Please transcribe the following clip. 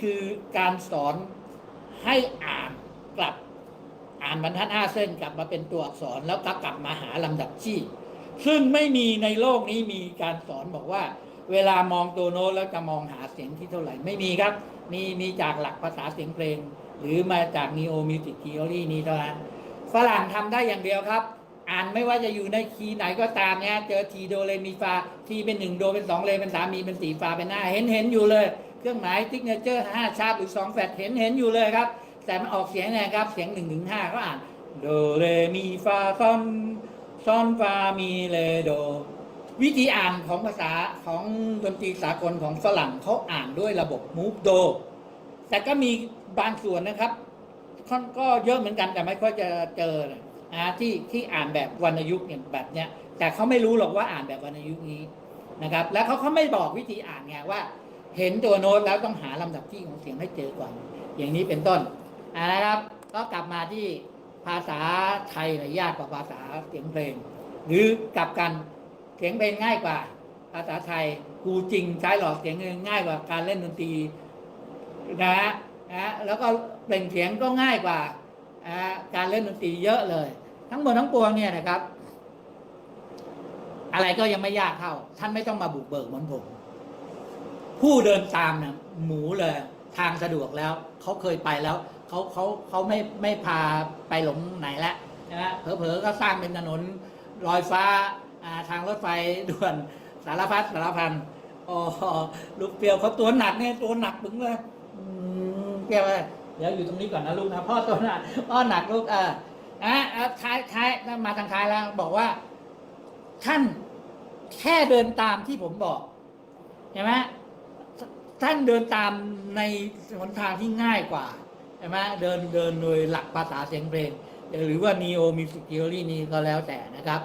คือการสอนให้อ่านกลับอ่านบรรทัดห้าเส้นกลับมาเป็นตัวอักษรแล้วก็กลับมาหาลำดับที่ ซึ่งไม่มีในโลกนี้มีการสอนบอกว่า เวลามองตัวโน้ตแล้วจะมองหาเสียงที่เท่าไหร่ไม่มีครับ มีมีจากหลักภาษาเสียงเพลง หรือมาจาก Neo Music Theory นี้เท่านั้นฝรั่งทำได้อย่างเดียวครับ อ่านไม่ว่าจะอยู่ในคีย์ไหนก็ตามเนี่ยเจอทีโดเรมีฟาทีเป็นหนึ่งโดเป็นสองเลเป็นสามมีเป็นสี่ฟาเป็นหน้าเห็นเห็นอยู่เลย เครื่องหมายติ๊กเนเจอร์ห้าชาร์ปหรือสองแฟดเห็นเห็นอยู่เลยครับ แต่มันออกเสียงไงครับ เสียงหนึ่งถึงห้าก็อ่านโดเรมีฟาซอนซอนฟามีเลโด วิธีอ่านของภาษาของดนตรีสากลของฝรั่งเขาอ่านด้วยระบบมูฟโด แต่ก็มีบางส่วนนะครับก็เยอะเหมือนกันแต่ไม่ค่อยจะเจอนะนะที่ที่อ่านแบบวรรณยุกต์เนี่ยแบบเนี้ยแต่เขาไม่รู้หรอกว่าอ่านแบบวรรณยุกต์นี้นะครับ แล้วเขาเขาไม่บอกวิธีอ่านไงว่า เห็นตัวโน้ตแล้วต้องหาลำดับที่ของเสียงให้เจอก่อนอย่างนี้เป็นต้นอ่านะครับ ก็กลับมาที่ภาษาไทยเลยยากกว่าภาษาเสียงเพลง หรือกลับกันเสียงเพลงง่ายกว่า ภาษาไทยกูจริงใช้หลอกเสียงง่ายกว่าการเล่นดนตรีนะฮะนะแล้วก็เปล่งเสียงก็ง่ายกว่าการเล่นดนตรีเยอะเลย ทั้งหมดทั้งปวงเนี่ยนะครับ อะไรก็ยังไม่ยากเท่า ท่านไม่ต้องมาบุกเบิกเหมือนผม ผู้เดินตามเนี่ยหมูเลยทางสะดวกแล้วเขาเคยไปแล้วเขาเขาเขาไม่ไม่พาไปหลงไหนแล้วนะฮะเผลอๆก็สร้างเป็นถนนลอยฟ้าอ่าทางรถไฟด่วนสารพัดสารพันอ๋อลูกเปียวเขาตัวหนักเนี่ยตัวหนักถึงเลยอืมเปียวเลยเดี๋ยวอยู่ตรงนี้ก่อนนะลูกนะพ่อตัวหนักพ่อหนักลูกเอออะอะท้ายท้ายมาทางท้ายแล้วบอกว่าท่านแค่เดินตามที่ผมบอกเห็นไหม ท่านเดินตามในหนทางที่ง่ายกว่าใช่ไหมเดินเดินโดยหลักภาษาเสียงเพลง หรือว่านีโอมิสิกเทอรี่นี้ก็แล้วแต่นะครับ